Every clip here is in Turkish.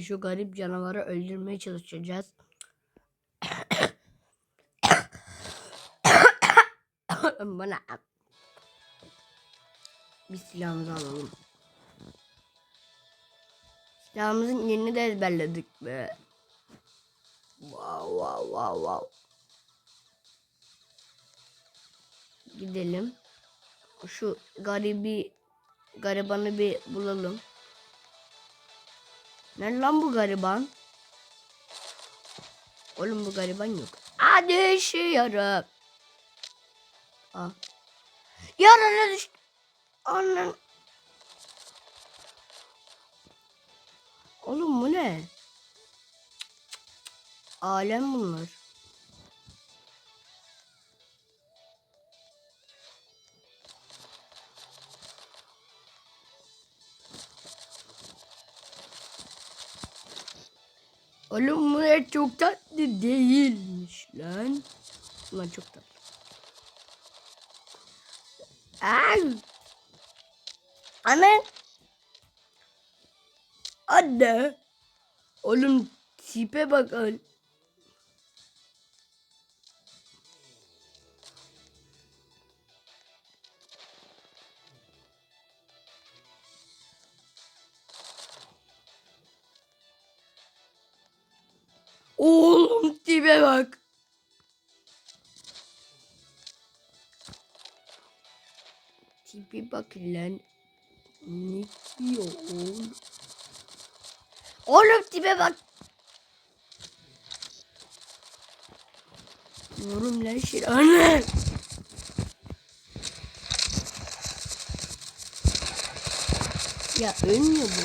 Şu garip canavarı öldürmeye çalışacağız. Bana bir silahımızı alalım. Silahımızın yerini de ezberledik be. Wow wow wow wow. Gidelim. Şu garibi garibanı bir bulalım. Ne lan bu gariban? Oğlum bu gariban yok. Hadi yaşıyorum. Aa. Yarana düştü. Annen. Oğlum bu ne? Alem bunlar. Oğlum bu ne çok tatlı değilmiş lan. Ulan çok tatlı. Ay. Anne. Anne. Oğlum tipe bak tipe bak. Tipe bak lan. Ne diyor oğlum? Oğlum tipe bak. Yorum lan şey. Anne. Ya ölmüyor bu.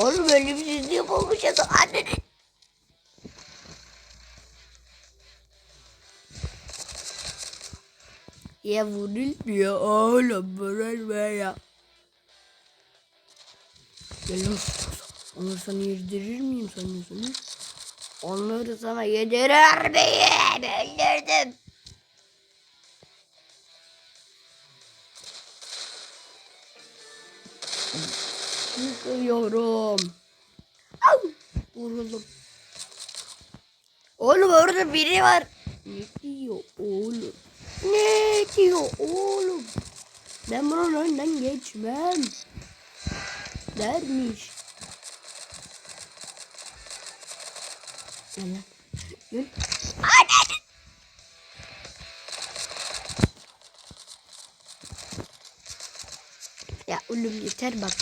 Oğlum öyle bir diye bulmuş ya da annenin. Ya vurulmuyor oğlum vurulmuyor. Gel lan. Onları sana yedirir miyim sanıyorsun? ha? Onları sana yedirir miyim? Öldürdüm. Yıkıyorum. Vuruldum. Oğlum orada biri var. Ne diyor oğlum? Ne diyor oğlum? Ben bunun önünden geçmem. Dermiş. Gel lan. Gel. Anne! Ya oğlum yeter bak.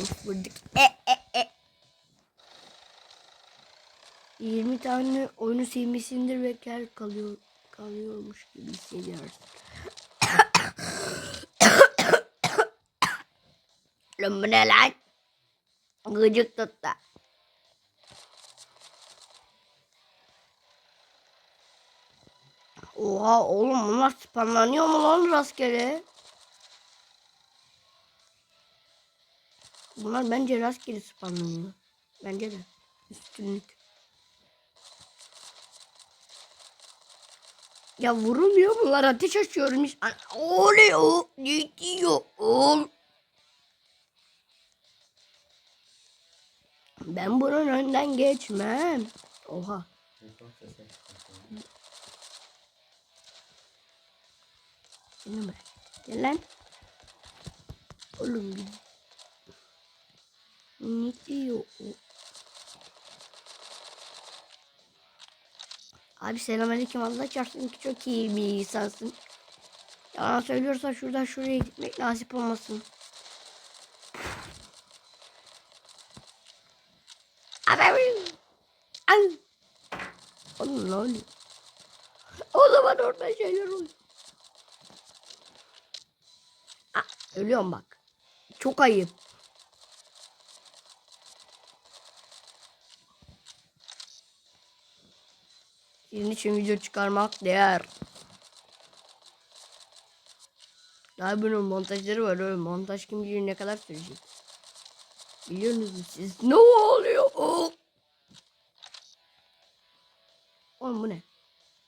Of vurduk. E. 20 tane oyunu silmişsindir ve kar kalıyor kalıyormuş gibi hissediyorsun. Lan bu ne lan? Gıcık tuttu. Oha oğlum bunlar spamlanıyor mu lan rastgele? Bunlar bence rastgele spamlanıyor. Bence de. Üstünlük. Ya vurulmuyor bunlar ateş açıyormuş. Oluyor. Ne diyor oğlum? Ben bunun önden geçmem. Oha. Seni bırak. Gel lan. Oğlum. Ne diyor o? Abi selamünaleyküm Allah çarpsın ki çok iyi bir insansın. Yalan söylüyorsan şuradan şuraya gitmek nasip olmasın. Abi. Ay. Oğlum ne oluyor? O zaman orada şeyler oluyor. Aa, ölüyorum bak. Çok ayıp. Sizin için video çıkarmak değer. Daha bunun montajları var öyle. Montaj kim bilir ne kadar sürecek. Biliyor musunuz siz? Ne oluyor? Oğlum bu ne?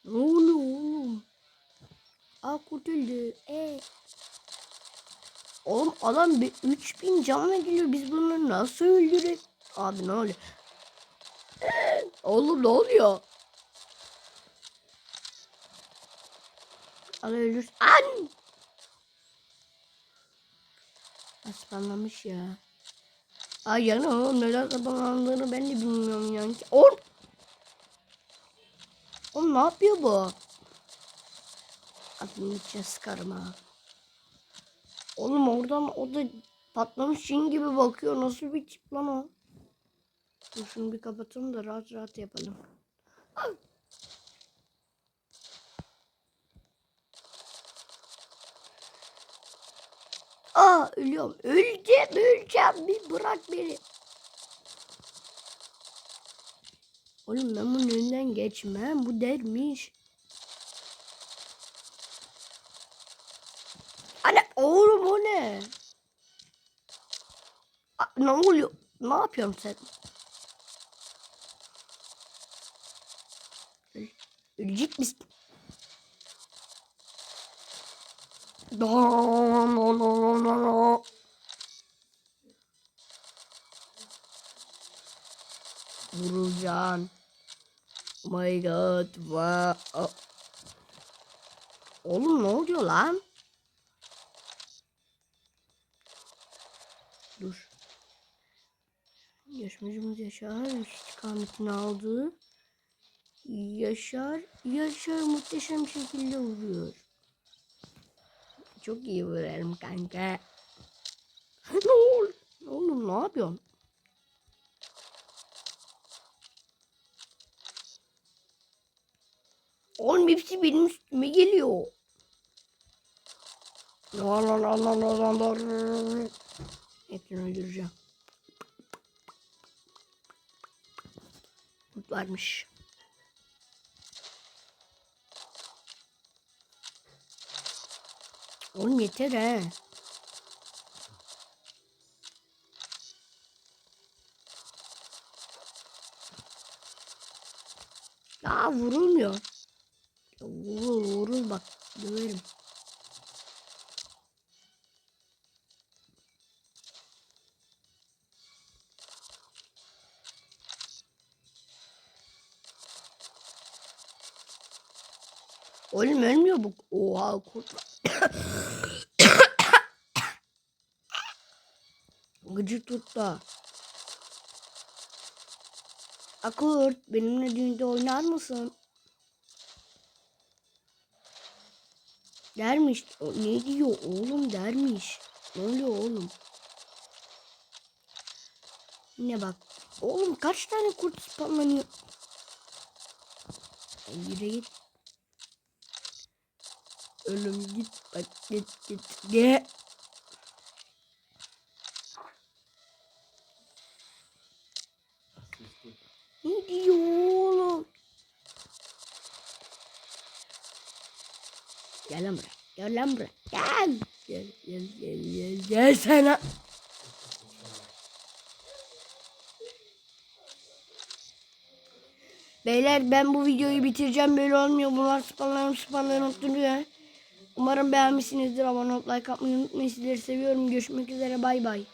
Ne oluyor oğlum? Aa kurtuldu. E. Oğlum adam bir 3000 canla geliyor. Biz bunları nasıl öldürek? Abi ne oluyor? Oğlum ne oluyor? Al ölür. An! Aslanlamış ya. Ay o neden sabahlandığını ben de bilmiyorum yani. Oğlum. Oğlum ne yapıyor bu? Aklını içine sıkarım ha. Oğlum oradan o da patlamış cin gibi bakıyor. Nasıl bir tip lan o? Dur şunu bir kapatalım da rahat rahat yapalım. Ölüyorum. Öleceğim öleceğim. Bir bırak beni. Oğlum ben bunun önünden geçmem. Bu dermiş. Anne oğlum o ne? Aa, ne oluyor? Ne yapıyorsun sen? Öl- Ölecek misin? Vurulacaksın. Oh my god. Oh. Oğlum ne oluyor lan? Dur. Yarışmacımız Yaşar istikametini aldı. Yaşar, Yaşar muhteşem şekilde vuruyor. Çok iyi vuruyorum kanka. ne ol? Oğlum ne yapıyorsun? Oğlum hepsi benim üstüme geliyor. La la la la la la la. Hepsini öldüreceğim. Kurt varmış. Oğlum yeter he. Ya vurulmuyor. Vurul vurul bak döverim. Oğlum ölmüyor bu. Oha kurt. Gıcık tuttu. Akurt benimle düğünde oynar mısın? Dermiş. O ne diyor oğlum dermiş. Ne oluyor oğlum? Yine bak. Oğlum kaç tane kurt spamlanıyor? Yürü git. Ölüm git bak git git git. Ne diyor oğlum? Gel lan buraya. Gel lan buraya. Gel. Gel gel gel gel gel sana. Beyler ben bu videoyu bitireceğim. Böyle olmuyor. Bunlar spamlarım spamlarım duruyor. Umarım beğenmişsinizdir. Abone olup like atmayı unutmayın. Sizleri seviyorum. Görüşmek üzere. Bay bay.